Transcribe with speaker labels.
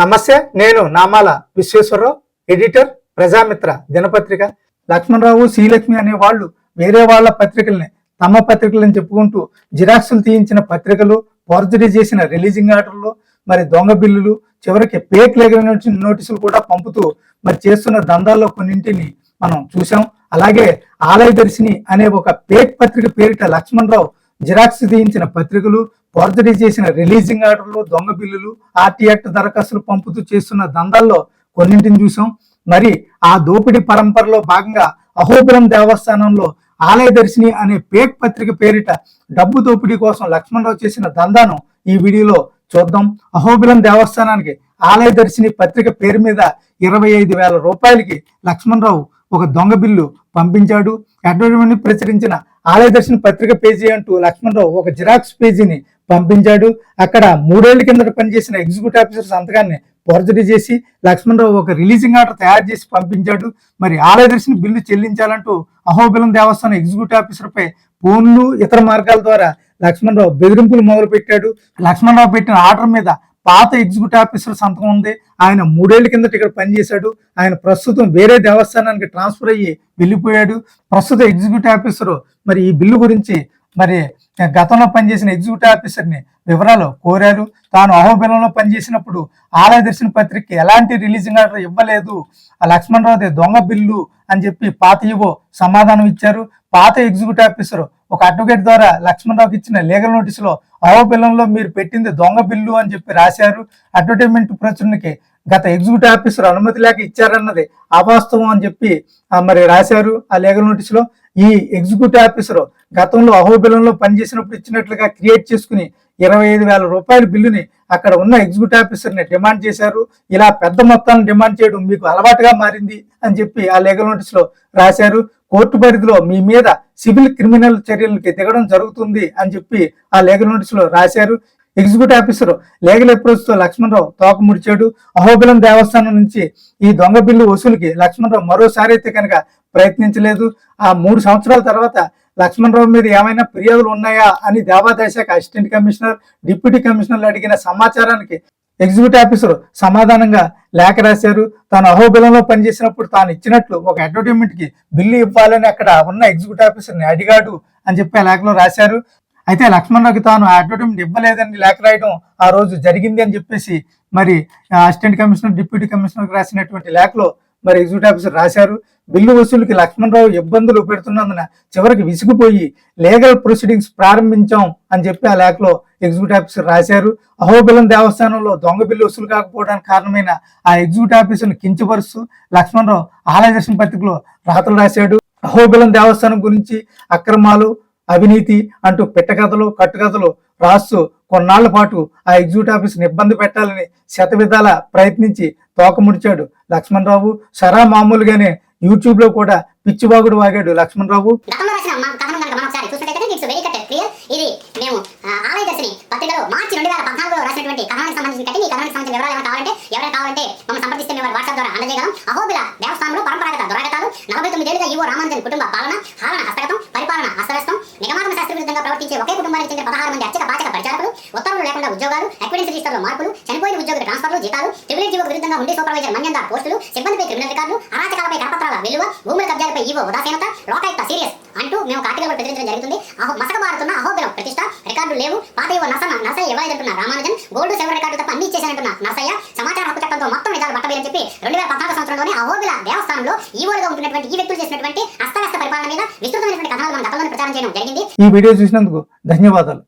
Speaker 1: నమస్తే నేను నామాల విశ్వేశ్వరరావు ఎడిటర్ ప్రజామిత్ర దినపత్రిక. లక్ష్మణరావు శ్రీలక్ష్మి అనే వాళ్ళు వేరే వాళ్ళ పత్రికల్ని తమ పత్రికలని చెప్పుకుంటూ జిరాక్సులు తీయించిన పత్రికలు ఫోర్జరీ చేసిన రిలీజింగ్ ఆర్డర్లు మరి దొంగ బిల్లులు చివరికి పేక్ లేఖల నోటీసులు కూడా పంపుతూ మరి చేస్తున్న దందాల్లో కొన్నింటిని మనం చూసాం అలాగే ఆలయ దర్శిని అనే ఒక పేక్ పత్రిక పేరిట లక్ష్మణరావు జిరాక్స్ తీయించిన పత్రికలు ఫోర్జరీ చేసిన రిలీజింగ్ ఆర్డర్లు దొంగ బిల్లులు ఆర్టీ యాక్ట్ దరఖాస్తులు పంపుతూ చేస్తున్న దందాల్లో కొన్నింటిని చూసాం. మరి ఆ దోపిడీ పరంపరలో భాగంగా అహోబిలం దేవస్థానంలో ఆలయ దర్శిని అనే పేక్ పత్రిక పేరిట డబ్బు దోపిడీ కోసం లక్ష్మణరావు చేసిన దందాను ఈ వీడియోలో చూద్దాం. అహోబిలం దేవస్థానానికి ఆలయ దర్శిని పత్రిక పేరు మీద ఇరవై ఐదు వేల రూపాయలకి లక్ష్మణరావు ఒక దొంగ బిల్లు పంపించాడు. అడ్వర్టైజ్మెంట్ ప్రచురించిన ఆలయ దర్శన పత్రిక పేజీ అంటూ లక్ష్మణరావు ఒక జిరాక్స్ పేజీని పంపించాడు. అక్కడ మూడేళ్ళ కిందట పనిచేసిన ఎగ్జిక్యూటివ్ ఆఫీసర్ సంతకాన్ని ఫోర్జరీ చేసి లక్ష్మణరావు ఒక రిలీజింగ్ ఆర్డర్ తయారు చేసి పంపించాడు. మరి ఆలయ దర్శన బిల్లు చెల్లించాలంటూ అహోబిలం దేవస్థానం ఎగ్జిక్యూటివ్ ఆఫీసర్పై ఫోన్లు ఇతర మార్గాల ద్వారా లక్ష్మణరావు బెదిరింపులు మొదలుపెట్టాడు. లక్ష్మణరావు పెట్టిన ఆర్డర్ మీద పాత ఎగ్జిక్యూటివ్ ఆఫీసర్ సంతకం ఉంది. ఆయన మూడేళ్ళ కిందట ఇక్కడ పనిచేశాడు. ఆయన ప్రస్తుతం వేరే దేవస్థానానికి ట్రాన్స్ఫర్ అయ్యి వెళ్ళిపోయాడు. ప్రస్తుత ఎగ్జిక్యూటివ్ ఆఫీసర్ మరి ఈ బిల్లు గురించి మరి గతంలో పనిచేసిన ఎగ్జిక్యూటివ్ ఆఫీసర్ని వివరాలు కోరారు. తాను అహోబిలంలో పనిచేసినప్పుడు ఆలయ దర్శన పత్రికకి ఎలాంటి రిలీజింగ్ ఆర్డర్ ఇవ్వలేదు. ఆ దొంగ బిల్లు అని చెప్పి పాత ఇవో సమాధానం ఇచ్చారు. పాత ఎగ్జిక్యూటివ్ ఆఫీసర్ ఒక అడ్వకేట్ ద్వారా లక్ష్మణరావుకి ఇచ్చిన లీగల్ నోటీసులో అహోబిలంలో మీరు పెట్టింది దొంగ బిల్లు అని చెప్పి రాశారు. అడ్వర్టైజ్మెంట్ ప్రచురణకి గత ఎగ్జిక్యూటివ్ ఆఫీసర్ అనుమతి లేక ఇచ్చారన్నది అవాస్తవం అని చెప్పి మరి రాశారు ఆ లీగల్ నోటీసులో ఈ ఎగ్జిక్యూటివ్ ఆఫీసర్ గతంలో అహోబిలంలో పనిచేసినప్పుడు ఇచ్చినట్లుగా క్రియేట్ చేసుకుని ఇరవై ఐదు వేల రూపాయల బిల్లుని అక్కడ ఉన్న ఎగ్జిక్యూటివ్ ఆఫీసర్ని డిమాండ్ చేశారు. ఇలా పెద్ద మొత్తాన్ని డిమాండ్ చేయడం మీకు అలవాటుగా మారింది అని చెప్పి ఆ లీగల్ నోటీసులో రాశారు. కోర్టు పరిధిలో మీ మీద సివిల్ క్రిమినల్ చర్యలకి దిగడం జరుగుతుంది అని చెప్పి ఆ లీగల్ నోటీసులో రాశారు. ఎగ్జిక్యూటివ్ ఆఫీసర్ లీగల్ అప్రోచ్తో లక్ష్మణరావు తోక ముడిచాడు. అహోబిలం దేవస్థానం నుంచి ఈ దొంగ బిల్లు వసూలుకి లక్ష్మణరావు మరోసారి అయితే కనుక ప్రయత్నించలేదు. ఆ మూడు సంవత్సరాల తర్వాత లక్ష్మణరావు మీద ఏమైనా ఫిర్యాదులు ఉన్నాయా అని దేవాదాయ శాఖ అసిస్టెంట్ కమిషనర్ డిప్యూటీ కమిషనర్లు అడిగిన సమాచారానికి ఎగ్జిక్యూటివ్ ఆఫీసర్ సమాధానంగా లేఖ రాశారు. తాను అహోబిలంలో పనిచేసినప్పుడు తాను ఇచ్చినట్లు ఒక అడ్వర్టైన్మెంట్కి బిల్లు ఇవ్వాలని అక్కడ ఉన్న ఎగ్జిక్యూటివ్ ఆఫీసర్ని అడిగాడు అని చెప్పి ఆ లేఖలో రాశారు. అయితే లక్ష్మణరావుకి తాను ఆ అడ్వర్టైజ్మెంట్ ఇవ్వలేదని లేఖ రాయడం ఆ రోజు జరిగింది అని చెప్పేసి మరి అసిస్టెంట్ కమిషనర్ డిప్యూటీ కమిషనర్ రాసినటువంటి లేఖలో మరి ఎగ్జిక్యూటివ్ ఆఫీసర్ రాశారు. బిల్లు వసూలుకి లక్ష్మణరావు ఇబ్బందులు పెడుతున్నందున చివరికి విసిగిపోయి లీగల్ ప్రొసీడింగ్స్ ప్రారంభించాం అని చెప్పి ఆ లేఖలో ఎగ్జిక్యూటివ్ ఆఫీసర్ రాశారు. అహోబిలం దేవస్థానంలో దొంగ బిల్లు వసూలు కాకపోవడానికి కారణమైన ఆ ఎగ్జిక్యూటివ్ ఆఫీసర్ను కించపరుస్తూ లక్ష్మణరావు ఆలయ దర్శన పత్రికలో రాతలు రాశాడు. అహోబిలం దేవస్థానం గురించి అక్రమాలు అవినీతి అంటూ పెట్టకథలు కట్టుకథలు రాస్తూ కొన్నాళ్ళ పాటు ఆ ఎగ్జిక్యూటివ్ ఆఫీస్ని ఇబ్బంది పెట్టాలని శతవిధాల ప్రయత్నించి తోకముడిచాడు లక్ష్మణరావు. సరా మామూలుగానే యూట్యూబ్లో కూడా పిచ్చిబాగుడు వాగాడు లక్ష్మణరావు.
Speaker 2: ఇది మేము ఆలయ దర్శిని పత్రికలో మార్చి రెండు వేల పద్నాలుగులో రాసినటువంటి కథనానికి సంబంధించిన కట్టి ఈ కథనానికి సంబంధించిన వివరాలు ఏమైనా కావాలంటే ఎవరైనా కావాలంటే మమ్మల్ని సంప్రదిస్తే మేము వాట్సాప్ ద్వారా అందజేయగలం. అహోబిల దేవస్థానంలో పరంపరాగత నలభై తొమ్మిదేళ్ళుగా ఈవో రామాంజన్ కుటుంబ పాలన పాలన హస్తగతం పరిపాలన హస్తవ్యస్తం నిగమాగమ శాస్త్ర విరుద్ధంగా ప్రవర్తించే ఒకే కుటుంబానికి చెందిన పదహారు మంది అర్చక పాచక పరిచారకులు ఉత్తర్వులు లేకుండా ఉద్యోగాలు ఎక్విడెన్స్ రిజిస్టర్లో మార్పులు చనిపోయిన ఉద్యోగుల ట్రాన్స్ఫర్లు జీతాలు ట్రిబ్యునల్ జీవోకు విరుద్ధంగా ఉండే సూపర్వైజర్ మన్యందార్ పోస్టులు సిబ్బందిపై క్రిమినల్ రికార్డులు అరాచకాలపై కరపత్రాల విలువ భూముల కబ్జాలపై ఈవో ఉదాసీనత లోకాయుక్త సీరియస్ అంటూ మేము కార్టికల్ ప్రచురించడం జరుగుతుంది. అహో మసకబారుతున్న అహోబిలం ప్రతిష్ట రికార్డు లేవు. పాత ఈవో నసన నసయ్య ఇవ్వలేదంటున్న రామానుజన్ గోల్డ్ సిల్వర్ రికార్డు తప్ప అన్ని ఇచ్చేసానంటున్న నసయ్య సమాచార హక్కు చట్టంతో మొత్తం నిజాలు బట్టబేలని చెప్పి రెండు వేల పద్నాలుగు సంవత్సరంలోనే అహోబిల దేవస్థానంలో ఈవోలుగా ఉంటున్నటువంటి ఈ వ్యక్తులు చేసినటువంటి అస్తవ్యస్త పరిపాలన మీద విస్తృతమైనటువంటి కథనాలు మనం గతంలో ప్రచారం చేయడం జరిగింది.
Speaker 1: ఈ వీడియో చూసినందుకు ధన్యవాదాలు.